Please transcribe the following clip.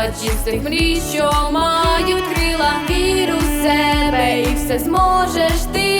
Неба, чистих мрій, що мають крила, вір у себе і все зможеш ти.